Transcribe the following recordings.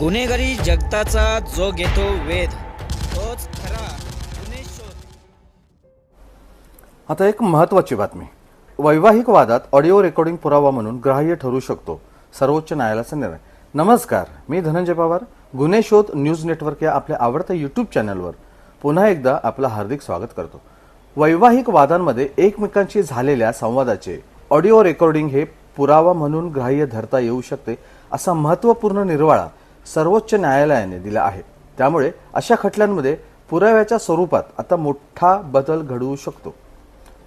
गुन्हेगारी जगताचा जो घेतो वेध तोच खरा गुन्हे शोध. आता एक महत्त्वाची बातमी. वैवाहिक वादात ऑडिओ रेकॉर्डिंग पुरावा म्हणून ग्राह्य ठरू शकतो सर्वोच्च न्यायालयाचा निर्णय. नमस्कार मी धनंजय पवार. गुन्हे शोध न्यूज नेटवर्क या आपल्या आवडत्या युट्यूब चॅनलवर पुन्हा एकदा आपलं हार्दिक स्वागत करतो. वैवाहिक वादांमध्ये एकमेकांशी झालेल्या संवादाचे ऑडिओ रेकॉर्डिंग हे पुरावा म्हणून ग्राह्य धरता येऊ शकते असा महत्त्वपूर्ण निर्वाळा सर्वोच्च न्यायालयाने दिला आहे. त्यामुळे अशा खटल्यांमध्ये पुराव्याच्या स्वरूपात आता मोठा बदल घडवू शकतो.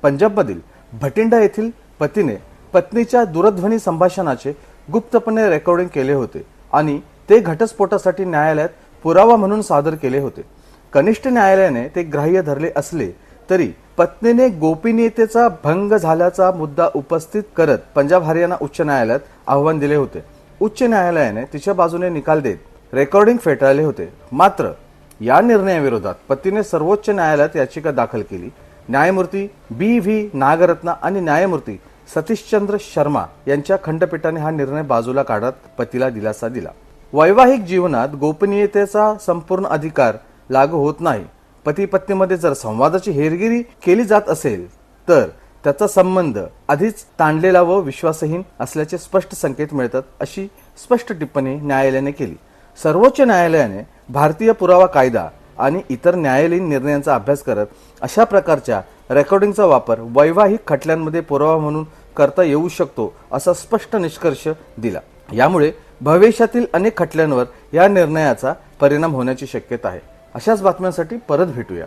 पंजाबमधील भटिंडा येथील पतीने पत्नीच्या दूरध्वनी संभाषणाचे गुप्तपणे रेकॉर्डिंग केले होते आणि ते घटस्फोटासाठी न्यायालयात पुरावा म्हणून सादर केले होते. कनिष्ठ न्यायालयाने ते ग्राह्य धरले असले तरी पत्नीने गोपनीयतेचा भंग झाल्याचा मुद्दा उपस्थित करत पंजाब हरियाणा उच्च न्यायालयात आव्हान दिले होते. उच्च न्यायालयाने तिच्या बाजूने निकाल देत रेकॉर्डिंग फेटाळले होते. मात्र या निर्णयाविरोधात पतीने सर्वोच्च न्यायालयात याचिका दाखल केली. न्यायमूर्ती बी व्ही नागरत्ना आणि न्यायमूर्ती सतीशचंद्र शर्मा यांच्या खंडपीठाने हा निर्णय बाजूला काढत पतीला दिलासा दिला. वैवाहिक जीवनात गोपनीयतेचा संपूर्ण अधिकार लागू होत नाही. पती पत्नीमध्ये जर संवादाची हेरगिरी केली जात असेल तर त्याचा संबंध आधीच ताणलेला व विश्वासहीन असल्याचे स्पष्ट संकेत मिळतात अशी स्पष्ट टिप्पणी न्यायालयाने केली. सर्वोच्च न्यायालयाने भारतीय पुरावा कायदा आणि इतर न्यायालयीन निर्णयांचा अभ्यास करत अशा प्रकारच्या रेकॉर्डिंगचा वापर वैवाहिक खटल्यांमध्ये पुरावा म्हणून करता येऊ शकतो असा स्पष्ट निष्कर्ष दिला. यामुळे भविष्यातील अनेक खटल्यांवर या निर्णयाचा परिणाम होण्याची शक्यता आहे. अशाच बातम्यांसाठी परत भेटूया.